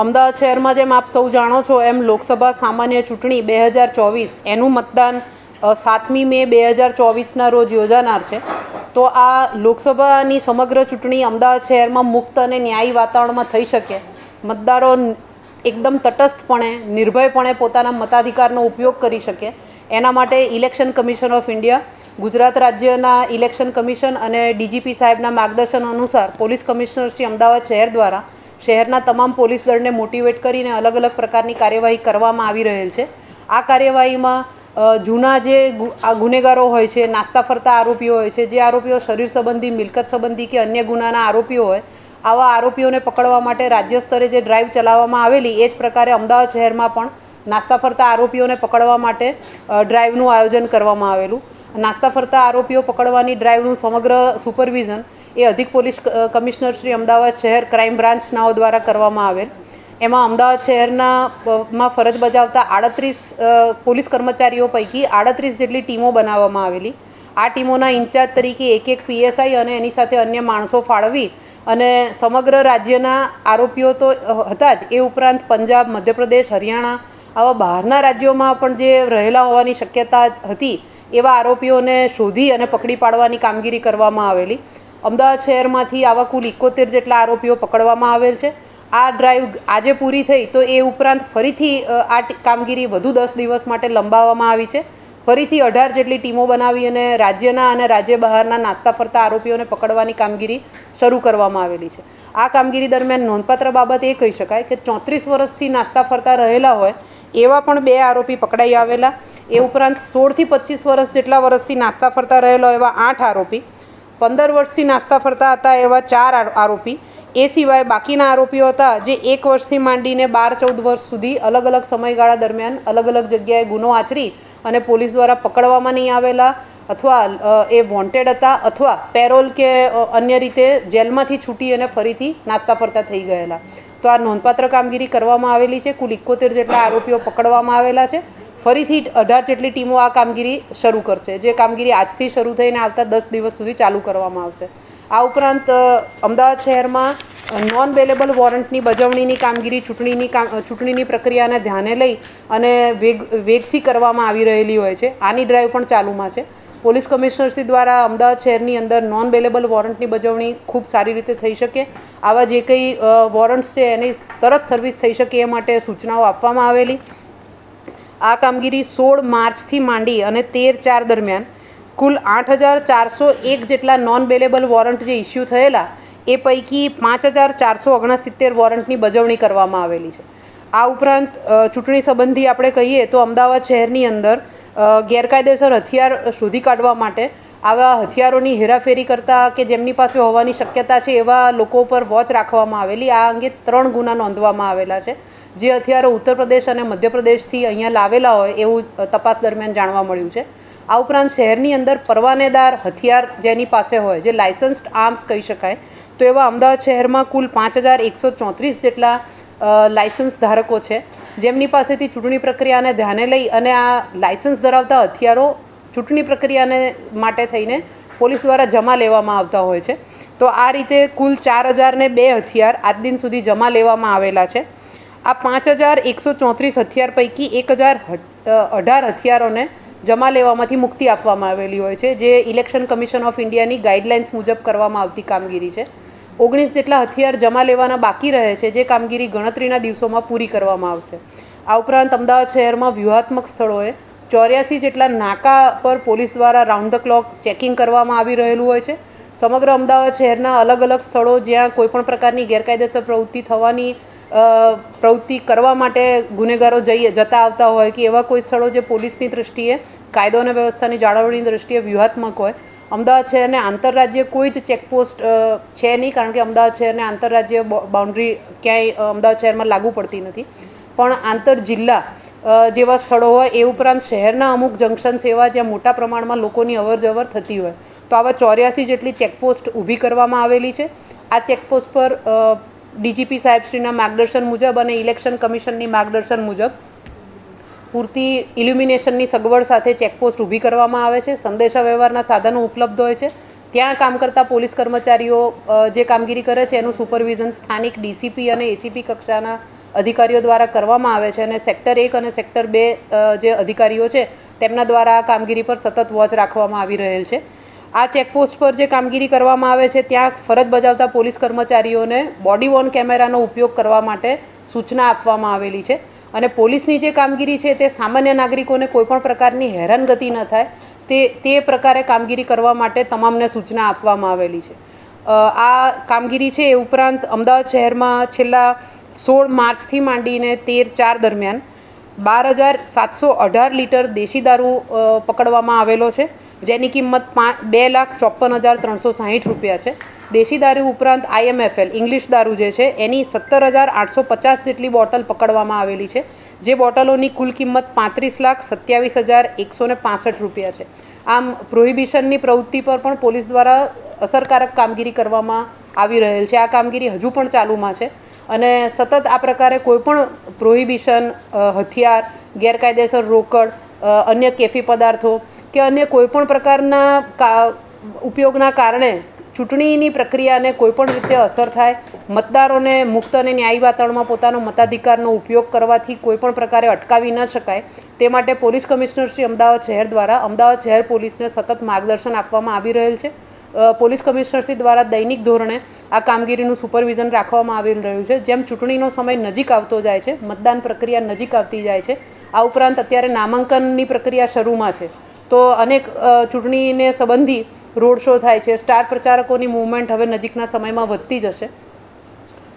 અમદાવાદ શહેરમાં જેમ આપ સૌ જાણો છો એમ લોકસભા સામાન્ય ચૂંટણી બે હજાર ચોવીસ એનું મતદાન સાતમી મે બે હજાર ચોવીસના રોજ યોજાનાર છે. તો આ લોકસભાની સમગ્ર ચૂંટણી અમદાવાદ શહેરમાં મુક્ત અને ન્યાયી વાતાવરણમાં થઈ શકે. મતદારો એકદમ તટસ્થપણે, નિર્ભયપણે પોતાના મતાધિકારનો ઉપયોગ કરી શકે. એના માટે election commission of India, Gujarat રાજ્યના ઇલેક્શન કમિશન અને ડીજીપી સાહેબના માર્ગદર્શન અનુસાર પોલીસ કમિશનર શ્રી અમદાવાદ શહેર દ્વારા શહેરના તમામ પોલીસ દળને મોટિવેટ કરીને અલગ અલગ પ્રકારની કાર્યવાહી કરવામાં આવી રહેલ છે. આ કાર્યવાહીમાં જૂના જે આ ગુનેગારો હોય છે, નાસ્તા ફરતા આરોપીઓ હોય છે, જે આરોપીઓ શરીર સંબંધી, મિલકત સંબંધી કે અન્ય ગુનાના આરોપીઓ હોય, આવા આરોપીઓને પકડવા માટે રાજ્ય સ્તરે જે ડ્રાઈવ ચલાવવામાં આવેલી, એ જ પ્રકારે અમદાવાદ શહેરમાં પણ નાસ્તા ફરતા આરોપીઓને પકડવા માટે ડ્રાઈવનું આયોજન કરવામાં આવેલું. નાસ્તા ફરતા આરોપીઓ પકડવાની ડ્રાઈવનું સમગ્ર સુપરવિઝન એ અધિક પોલીસ કમિશનર શ્રી અમદાવાદ શહેર ક્રાઇમ બ્રાન્ચનાઓ દ્વારા કરવામાં આવેલ. એમાં અમદાવાદ શહેરના માં ફરજ બજાવતા આડત્રીસ પોલીસ કર્મચારીઓ પૈકી આડત્રીસ જેટલી ટીમો બનાવવામાં આવેલી. આ ટીમોના ઇન્ચાર્જ તરીકે એક એક પીએસઆઈ અને એની સાથે અન્ય માણસો ફાળવી અને સમગ્ર રાજ્યના આરોપીઓ તો હતા જ. એ ઉપરાંત પંજાબ, મધ્યપ્રદેશ, હરિયાણા આવા બહારના રાજ્યોમાં પણ જે રહેલા હોવાની શક્યતા હતી, એવા આરોપીઓને શોધી અને પકડી પાડવાની કામગીરી કરવામાં આવેલી. અમદાવાદ શહેરમાંથી આવા કુલ ઇકોતેર જેટલા આરોપીઓ પકડવામાં આવેલ છે. આ ડ્રાઈવ આજે પૂરી થઈ તો એ ઉપરાંત ફરીથી આ કામગીરી વધુ દસ દિવસ માટે લંબાવવામાં આવી છે. ફરીથી અઢાર જેટલી ટીમો બનાવી અને રાજ્યના અને રાજ્ય બહારના નાસ્તા ફરતા આરોપીઓને પકડવાની કામગીરી શરૂ કરવામાં આવેલી છે. આ કામગીરી દરમિયાન નોંધપાત્ર બાબત એ કહી શકાય કે ચોત્રીસ વર્ષથી નાસ્તા ફરતા રહેલા હોય એવા પણ બે આરોપી પકડાઈ આવેલા. એ ઉપરાંત સોળથી પચીસ વર્ષ જેટલા વર્ષથી નાસ્તા ફરતા રહેલો એવા આઠ આરોપી પંદર વર્ષથી નાસ્તા ફરતા હતા એવા ચાર આરોપી. એ સિવાય બાકીના આરોપીઓ હતા જે એક વર્ષથી માંડીને બાર, ચૌદ વર્ષ સુધી અલગ અલગ સમયગાળા દરમિયાન અલગ અલગ જગ્યાએ ગુનો આચરી અને પોલીસ દ્વારા પકડવામાં નહીં આવેલા અથવા એ વોન્ટેડ હતા અથવા પેરોલ કે અન્ય રીતે જેલમાંથી છૂટી અને ફરીથી નાસ્તા ફરતા થઈ ગયેલા. તો આ નોંધપાત્ર કામગીરી કરવામાં આવેલી છે. કુલ એકોતેર જેટલા આરોપીઓ પકડવામાં આવેલા છે. ફરીથી અઢાર જેટલી ટીમો આ કામગીરી શરૂ કરશે. જે કામગીરી આજથી શરૂ થઈને આવતા દસ દિવસ સુધી ચાલુ કરવામાં આવશે. આ ઉપરાંત અમદાવાદ શહેરમાં નોન બેલેબલ વોરંટની બજવણીની કામગીરી, ચૂંટણીની કામ ચૂંટણીની પ્રક્રિયાને ધ્યાને લઈ અને વેગ, વેગથી કરવામાં આવી રહેલી હોય છે. આની ડ્રાઈવ પણ ચાલુમાં છે. પોલીસ કમિશનરશ્રી દ્વારા અમદાવાદ શહેરની અંદર નોન બેલેબલ વોરંટની બજવણી ખૂબ સારી રીતે થઈ શકે. આવા જે કંઈ વોરંટ્સ છે, એની તરત સર્વિસ થઈ શકે એ માટે સૂચનાઓ આપવામાં આવેલી. આ કામગીરી સોળ માર્ચથી માંડી અને તેર ચાર દરમિયાન કુલ આઠ હજાર ચારસો એક જેટલા નોન બેલેબલ વોરંટ જે ઇસ્યુ થયેલા, એ પૈકી પાંચ હજાર ચારસો ઓગણસિત્તેર વોરંટની બજવણી કરવામાં આવેલી છે. આ ઉપરાંત ચૂંટણી સંબંધી આપણે કહીએ તો અમદાવાદ શહેરની અંદર ગેરકાયદેસર હથિયાર શોધી કાઢવા માટે આવા હથિયારોની હેરાફેરી કરતા કે જેમની પાસે હોવાની શક્યતા છે એવા લોકો પર વોચ રાખવામાં આવેલી. આ અંગે ત્રણ ગુના નોંધવામાં આવેલા છે. જે હથિયારો ઉત્તર પ્રદેશ અને મધ્યપ્રદેશથી અહીંયા લાવેલા હોય એવું તપાસ દરમિયાન જાણવા મળ્યું છે. આ ઉપરાંત શહેરની અંદર પરવાનેદાર હથિયાર જેની પાસે હોય, જે લાયસન્સ્ડ આર્મ્સ કહી શકાય, તો એવા અમદાવાદ શહેરમાં કુલ પાંચ હજાર એકસો ચોત્રીસ જેટલા લાયસન્સ ધારકો છે. જેમની પાસેથી ચૂંટણી પ્રક્રિયાને ધ્યાને લઈ અને આ લાયસન્સ ધરાવતા હથિયારો ચૂંટણી પ્રક્રિયાને માટે થઈને પોલીસ દ્વારા જમા લેવામાં આવતા હોય છે. તો આ રીતે કુલ ચાર હજારને બે હથિયાર આજ દિન સુધી જમા લેવામાં આવેલા છે. આ પાંચ હજાર એકસો ચોત્રીસ હથિયાર પૈકી એક હજાર અઢાર હથિયારોને જમા લેવામાંથી મુક્તિ આપવામાં આવેલી હોય છે, જે ઇલેક્શન કમિશન ઓફ ઇન્ડિયાની ગાઈડલાઇન્સ મુજબ કરવામાં આવતી કામગીરી છે. ઓગણીસ જેટલા હથિયાર જમા લેવાના બાકી રહે છે, જે કામગીરી ગણતરીના દિવસોમાં પૂરી કરવામાં આવશે. આ ઉપરાંત અમદાવાદ શહેરમાં વ્યૂહાત્મક સ્થળોએ ચોર્યાસી જેટલા નાકા પર પોલીસ દ્વારા રાઉન્ડ ધ ક્લોક ચેકિંગ કરવામાં આવી રહેલું હોય છે. સમગ્ર અમદાવાદ શહેરના અલગ અલગ સ્થળો જ્યાં કોઈપણ પ્રકારની ગેરકાયદેસર પ્રવૃત્તિ થવાની પ્રવૃત્તિ કરવા માટે ગુનેગારો જઈએ જતા આવતા હોય કે એવા કોઈ સ્થળો જે પોલીસની દૃષ્ટિએ કાયદો અને વ્યવસ્થાની જાળવણીની દૃષ્ટિએ વ્યૂહાત્મક હોય. અમદાવાદ શહેરને આંતરરાજ્ય કોઈ જ ચેકપોસ્ટ છે નહીં કારણ કે અમદાવાદ શહેરને આંતરરાજ્ય બાઉન્ડ્રી ક્યાંય અમદાવાદ શહેરમાં લાગુ પડતી નથી. પણ આંતર જિલ્લા જેવા સ્થળો હોય એ ઉપરાંત શહેરના અમુક જંકશન સેવા જ્યાં મોટા પ્રમાણમાં લોકોની અવર જવર થતી હોય, તો આવા ચોર્યાસી જેટલી ચેકપોસ્ટ ઊભી કરવામાં આવેલી છે. આ ચેકપોસ્ટ પર ડીજીપી સાહેબશ્રીના માર્ગદર્શન મુજબ અને ઇલેક્શન કમિશનની માર્ગદર્શન મુજબ પૂરતી ઇલ્યુમિનેશનની સગવડ સાથે ચેકપોસ્ટ ઊભી કરવામાં આવે છે. સંદેશા વ્યવહારના સાધનો ઉપલબ્ધ હોય છે. ત્યાં કામ કરતા પોલીસ કર્મચારીઓ જે કામગીરી કરે છે એનું સુપરવિઝન સ્થાનિક ડીસીપી અને એસીપી કક્ષાના અધિકારીઓ દ્વારા કરવામાં આવે છે અને સેક્ટર એક અને સેક્ટર બે જે અધિકારીઓ છે, તેમના દ્વારા આ કામગીરી પર સતત વોચ રાખવામાં આવી રહેલ છે. આ ચેકપોસ્ટ પર જે કામગીરી કરવામાં આવે છે, ત્યાં ફરજ બજાવતા પોલીસ કર્મચારીઓને બોડી વોર્ન કેમેરાનો ઉપયોગ કરવા માટે સૂચના આપવામાં આવેલી છે અને પોલીસની જે કામગીરી છે, તે સામાન્ય નાગરિકોને કોઈપણ પ્રકારની હેરાનગતિ ન થાય, તે તે પ્રકારે કામગીરી કરવા માટે તમામને સૂચના આપવામાં આવેલી છે. આ કામગીરી છે એ ઉપરાંત અમદાવાદ શહેરમાં છેલ્લા સોળ માર્ચથી માંડીને તેર ચાર દરમિયાન બાર હજાર સાતસો અઢાર લીટર દેશી દારૂ પકડવામાં આવેલો છે, જેની કિંમત પાંચ, બે લાખ ચોપન હજાર ત્રણસો સાહીઠ રૂપિયા છે. દેશી દારૂ ઉપરાંત આઈએમએફએલ ઇંગ્લિશ દારૂ જે છે, એની સત્તર હજાર આઠસો પચાસ જેટલી બોટલ પકડવામાં આવેલી છે, જે બોટલોની કુલ કિંમત પાંત્રીસ લાખ સત્યાવીસ હજાર એકસો ને પાસઠ રૂપિયા છે. આમ, પ્રોહિબિશનની પ્રવૃત્તિ પર પણ પોલીસ દ્વારા અસરકારક કામગીરી કરવામાં આવી રહેલ છે. આ કામગીરી હજુ પણ ચાલુમાં છે. અને સતત આ પ્રકારે કોઈપણ પ્રોહિબિશન હથિયાર, ગેરકાયદેસર રોકડ અન્ય કેફી પદાર્થો કે અન્ય કોઈપણ પ્રકારના કા, ઉપયોગના કારણે ચૂંટણીની પ્રક્રિયાને કોઈપણ રીતે અસર થાય, મતદારોને મુક્ત અને ન્યાયી વાતાવરણમાં પોતાનો મતાધિકારનો ઉપયોગ કરવાથી કોઈપણ પ્રકારે અટકાવી ન શકાય, તે માટે પોલીસ કમિશનર શ્રી અમદાવાદ શહેર દ્વારા અમદાવાદ શહેર પોલીસને સતત માર્ગદર્શન આપવામાં આવી રહેલ છે. પોલીસ કમિશનરશ્રી દ્વારા દૈનિક ધોરણે આ કામગીરીનું સુપરવિઝન રાખવામાં આવી રહ્યું છે, જેમ ચૂંટણીનો સમય નજીક આવતો જાય છે, મતદાન પ્રક્રિયા નજીક આવતી જાય છે, આ ઉપરાંત અત્યારે નામાંકનની પ્રક્રિયા શરૂમાં છે. તો અનેક ચૂંટણીને સંબંધી રોડ શો થાય છે, સ્ટાર પ્રચારકોની મૂવમેન્ટ હવે નજીકના સમયમાં વધતી જશે.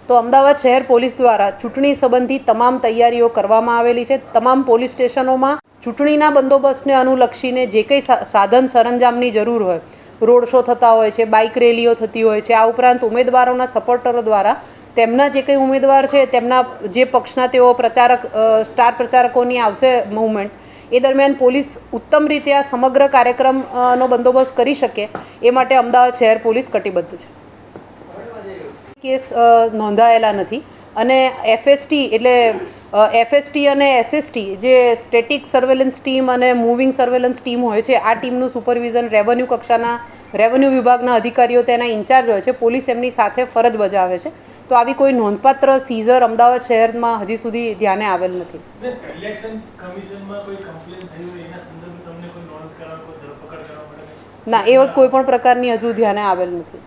તો અમદાવાદ શહેર પોલીસ દ્વારા ચૂંટણી સંબંધી તમામ તૈયારીઓ કરવામાં આવેલી છે. તમામ પોલીસ સ્ટેશનોમાં ચૂંટણીના બંદોબસ્તને અનુલક્ષીને જે કંઈ સાધન સરંજામની જરૂર હોય રોડ શો થતા હોય છે, બાઇક રેલીઓ થતી હોય છે, આ ઉપરાંત ઉમેદવારોના સપોર્ટરો દ્વારા તેમના જે કંઈ ઉમેદવાર છે, તેમના જે પક્ષના તેઓ પ્રચારક સ્ટાર પ્રચારકોની આવશે મૂવમેન્ટ એ દરમિયાન પોલીસ ઉત્તમ રીતે આ સમગ્ર કાર્યક્રમનો બંદોબસ્ત કરી શકે, એ માટે અમદાવાદ શહેર પોલીસ કટિબદ્ધ છે. કેસ નોંધાયેલા નથી. અને એફએસટી એટલે એફએસટી અને એસએસટી જે સ્ટેટિક સર્વેલન્સ ટીમ અને મૂવિંગ સર્વેલન્સ ટીમ હોય છે આ ટીમનું સુપરવિઝન રેવન્યુ કક્ષાના રેવન્યુ વિભાગના અધિકારીઓ તેના ઇન્ચાર્જ હોય છે પોલીસ એમની સાથે ફરજ બજાવે છે. તો આવી કોઈ નોંધપાત્ર સીઝર અમદાવાદ શહેરમાં હજી સુધી ધ્યાને આવેલ નથી. ના એવા કોઈ પણ પ્રકારની હજુ ધ્યાને આવેલ નથી.